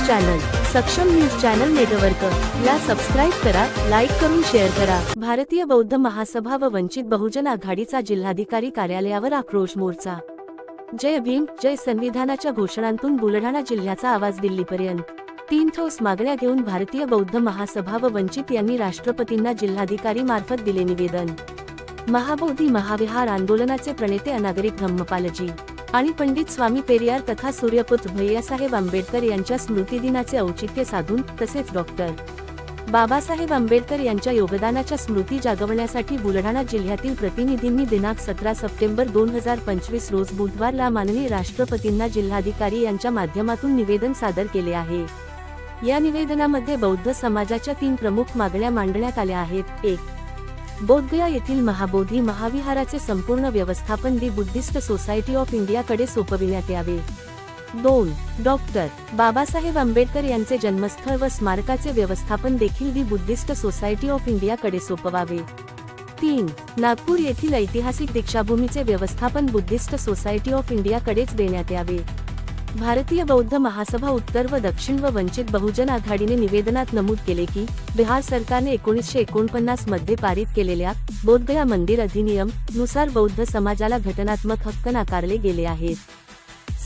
News channel Saksham news channel network. ला subscribe करा like करून शेअर करा. भारतीय बौद्ध महासभा व वंचित बहुजन आघाडीचा जिल्हाधिकारी कार्यालयावर आक्रोश मोर्चा. जय भीम जय संविधानाच्या घोषणांतून बुलढाणा जिल्ह्याचा आवाज दिल्लीपर्यंत. तीन ठोस मागण्या घेऊन भारतीय बौद्ध महासभा व वंचित यांनी राष्ट्रपतींना जिल्हाधिकारी मार्फत दिले निवेदन. महाबोधी महाविहार आंदोलनाचे प्रणेते अनागरिक ब्रह्मपालजी आणि पंडित स्वामी पेरियार तथा सूर्यपुत्र भैयासाहेब आंबेडकर यांच्या स्मृतिदिनाचे औचित्य साधून तसेच डॉक्टर बाबासाहेब आंबेडकर यांच्या योगदानाच्या स्मृती जागवण्यासाठी बुलढाणा जिल्ह्यातील प्रतिनिधींनी दिनांक सतरा सप्टेंबर दोन हजार पंचवीस रोज बुधवारला माननीय राष्ट्रपतींना जिल्हाधिकारी यांच्या माध्यमातून निवेदन सादर केले आहे. या निवेदनामध्ये बौद्ध समाजाच्या तीन प्रमुख मागण्या मांडण्यात आल्या आहेत. एक बोधगया येथील महाबोधी महाविहाराचे संपूर्ण व्यवस्थापन दी बुद्धिस्ट सोसायटी ऑफ इंडियाकडे सोपविण्यात यावे. दोन डॉक्टर बाबासाहेब आंबेडकर यांचे जन्मस्थळ व स्मारकाचे व्यवस्थापन देखील दी बुद्धिस्ट सोसायटी ऑफ इंडियाकडे सोपवावे. तीन नागपूर येथील ऐतिहासिक दीक्षाभूमीचे व्यवस्थापन बुद्धिस्ट सोसायटी ऑफ इंडियाकडेच देण्यात यावे. भारतीय बौद्ध महासभा उत्तर व दक्षिण व वंचित बहुजन आघाडीने निवेदनात नमूद केले की बिहार सरकारने एकोणीसशे एकोणपन्नासमध्ये पारित केलेल्या बोधगया मंदिर अधिनियमनुसार बौद्ध समाजाला घटनात्मक हक्क नाकारले गेले आहेत.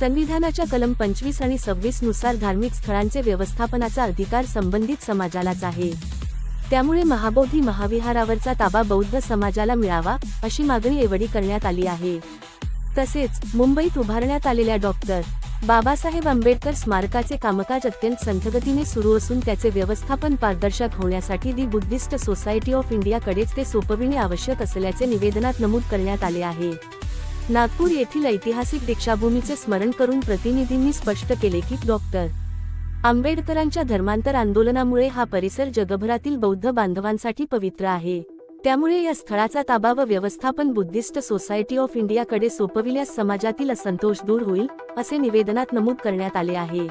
संविधानाच्या कलम पंचवीस आणि सव्वीसनुसार धार्मिक स्थळांचे व्यवस्थापनाचा अधिकार संबंधित समाजालाच आहे. त्यामुळे महाबोधी महाविहारावरचा ताबा बौद्ध समाजाला मिळावा अशी मागणी एवढी करण्यात आली आहे. तसेच मुंबईत उभारण्यात आलेल्या डॉक्टर बाबासाहेब आंबेडकर स्मारकाचे कामकाज अत्यंत संथगतीने सुरू असून त्याचे व्यवस्थापन पारदर्शक होण्यासाठी दी बुद्धिस्ट सोसायटी ऑफ इंडियाकडेच ते सोपविणे आवश्यक असल्याचे निवेदनात नमूद करण्यात आले आहे. नागपूर येथील ऐतिहासिक दीक्षाभूमीचे स्मरण करून प्रतिनिधींनी स्पष्ट केले की डॉक्टर आंबेडकरांच्या धर्मांतर आंदोलनामुळे हा परिसर जगभरातील बौद्ध बांधवांसाठी पवित्र आहे. त्यामुळे या स्थळाचा ताबा व व्यवस्थापन बुद्धिस्ट सोसायटी ऑफ इंडियाकडे सोपविल्यास समाजातील असंतोष दूर होईल असे निवेदनात नमूद करण्यात आले आहे.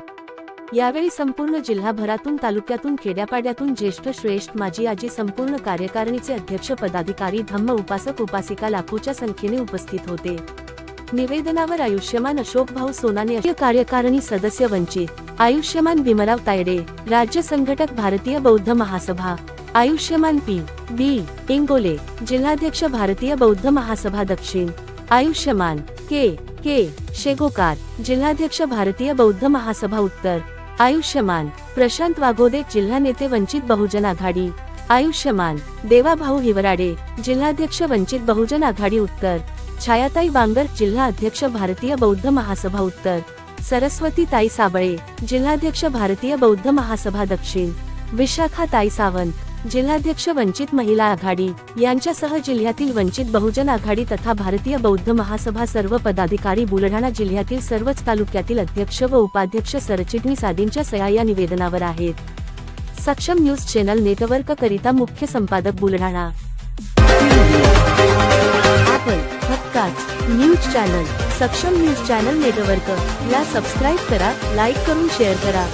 यावेळी संपूर्ण जिल्हाभरातून तालुक्यातून खेड्यापाड्यातून ज्येष्ठ श्रेष्ठ माजी आजी संपूर्ण कार्यकारिणीचे अध्यक्ष पदाधिकारी धम्म उपासक उपासिका लाखोच्या संख्येने उपस्थित होते. निवेदनावर आयुष्यमान अशोक भाऊ सोनाने कार्यकारिणी सदस्य वंचित. आयुष्यमान भीमराव तायडे राज्य संघटक भारतीय बौद्ध महासभा. आयुष्यमान पी. बी. इंगोले जिल्हाध्यक्ष भारतीय बौद्ध महासभा दक्षिण. आयुष्यमान के. के. शेगोकार जिल्हाध्यक्ष भारतीय बौद्ध महासभा उत्तर. आयुष्यमान प्रशांत वाघोदे जिल्हा नेते वंचित बहुजन आघाडी. आयुष्यमान देवाभाऊ हिवराडे जिल्हाध्यक्ष वंचित बहुजन आघाडी उत्तर. छायाताई बांगर जिल्हा अध्यक्ष भारतीय बौद्ध महासभा उत्तर. सरस्वती ताई साबळे जिल्हाध्यक्ष भारतीय बौद्ध महासभा दक्षिण. विशाखा ताई सावंत जिल्हाध्यक्ष वंचित महिला आघाडी यांच्यासह जिल्ह्यातील वंचित बहुजन आघाडी तथा भारतीय बौद्ध महासभा सर्व पदाधिकारी बुलढाणा जिल्ह्यातील सर्वच तालुक्यातील अध्यक्ष व उपाध्यक्ष सरचिटणीस आदींच्या सह्या या निवेदनावर आहेत. सक्षम न्यूज चॅनल नेटवर्क करिता मुख्य संपादक बुलढाणा. ऍपल हक्काच news channel Saksham news channel network ला सबस्क्राईब करा लाईक करून शेअर करा.